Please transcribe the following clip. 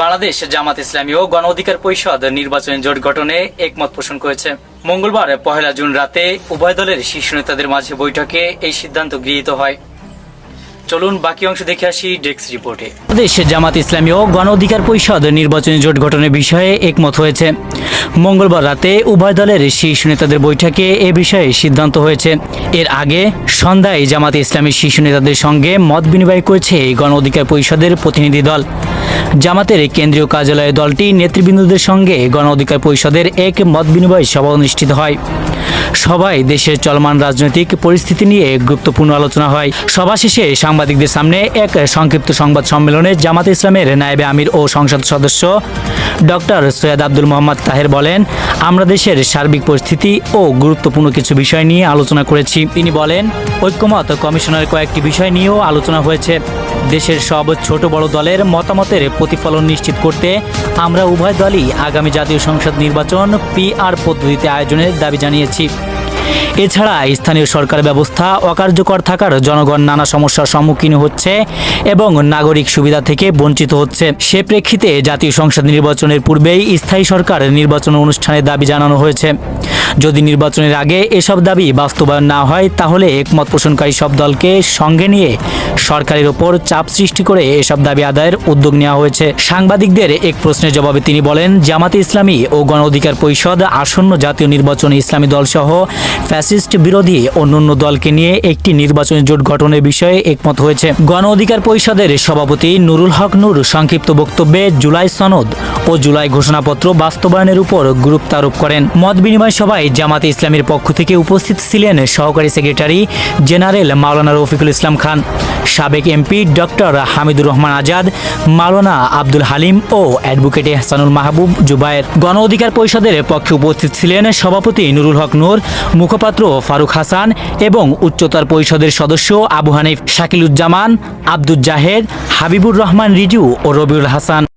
বাংলাদেশ জামাত ইসলামী ও গণ অধিকার পরিষদ নির্বাচনী জোট গঠনে একমত পোষণ করেছে। মঙ্গলবার পহেলা জুন রাতে উভয় দলের শীর্ষ নেতাদের মাঝে বৈঠকে এই সিদ্ধান্ত গৃহীত হয়। চলুন বাকি অংশ দেখে আসি ডেক্স রিপোর্টে। বাংলাদেশ জামাত ইসলামী ও গণ অধিকার পরিষদ নির্বাচনী জোট গঠনের বিষয়ে একমত হয়েছে। মঙ্গলবার রাতে উভয় দলের শীর্ষ নেতাদের বৈঠকে এ বিষয়ে সিদ্ধান্ত হয়েছে। এর আগে সন্ধ্যায় জামাত ইসলামী শীর্ষ নেতাদের সঙ্গে মত বিনিময় করেছে গণ অধিকার পরিষদের প্রতিনিধি দল। জামাতের কেন্দ্রীয় কার্যালয়ে দলটি নেতৃবৃন্দদের সঙ্গে গণ অধিকার পরিষদের এক মত বিনিময় সভা অনুষ্ঠিত হয়। সবাই দেশের চলমান রাজনৈতিক পরিস্থিতি নিয়ে গুরুত্বপূর্ণ আলোচনা হয়। সভা শেষে সাংবাদিকদের সামনে এক সংক্ষিপ্ত সংবাদ সম্মেলনে জামাত ইসলামের নায়েবে আমির ও সংসদ সদস্য ডক্টর সৈয়দ আব্দুল মোহাম্মদ তাহের বলেন, আমরা দেশের সার্বিক পরিস্থিতি ও গুরুত্বপূর্ণ কিছু বিষয় নিয়ে আলোচনা করেছি। তিনি বলেন, ঐক্যমত কমিশনের কয়েকটি বিষয় নিয়েও আলোচনা হয়েছে। দেশের সব ছোট বড় দলের মতামতের প্রতিফলন নিশ্চিত করতে আমরা উভয় দলই আগামী জাতীয় সংসদ নির্বাচন পিআর পদ্ধতিতে আয়োজনের দাবি জানিয়েছি। এছাড়া স্থানীয় সরকার ব্যবস্থা অকার্যকর থাকার জনগণ নানা সমস্যার সম্মুখীন হচ্ছে এবং নাগরিক সুবিধা থেকে বঞ্চিত হচ্ছে। সে প্রেক্ষিতে জাতীয় সংসদ নির্বাচনের পূর্বেই স্থায়ী সরকার নির্বাচন অনুষ্ঠানের দাবি জানানো হয়েছে। যদি নির্বাচনের আগে এসব দাবি বাস্তবায়ন না হয়, তাহলে একমত পোষণকারী সব দলকে সঙ্গে নিয়ে সরকারের ওপর চাপ সৃষ্টি করে এসব দাবি আদায়ের উদ্যোগ নেওয়া হয়েছে। সাংবাদিকদের এক প্রশ্নের জবাবে তিনি বলেন, জামাতে ইসলামী ও গণ অধিকার পরিষদ, আসন্ন জাতীয় নির্বাচনে ইসলামী দলসহ ফ্যাসিস্ট বিরোধী অন্যান্য দলকে নিয়ে একটি নির্বাচনী জোট গঠনের বিষয়ে একমত হয়েছে। গণ অধিকার পরিষদের সভাপতি নুরুল হক নূর সংক্ষিপ্ত বক্তব্যে জুলাই সনদ ও জুলাই ঘোষণাপত্র বাস্তবায়নের উপর গুরুত্ব আরোপ করেন। মত বিনিময় সভায় জামাতে ইসলামের পক্ষ থেকে উপস্থিত ছিলেন সহকারী সেক্রেটারি জেনারেল মাওলানা রফিকুল ইসলাম খান, সাবেক এমপি ডক্টর হামিদুর রহমান আজাদ, মাওলানা আব্দুল হালিম ও অ্যাডভোকেট হাসানুল মাহবুব জুবায়ের। গণ অধিকার পরিষদের পক্ষে উপস্থিত ছিলেন সভাপতি নুরুল হক নূর, মুখপাত্র ফারুক হাসান এবং উচ্চতর পরিষদের সদস্য আবু হানিফ, শাকিলুজ্জামান, আব্দুল জাহেদ, হাবিবুর রহমান রিজু ও রবিউল হাসান।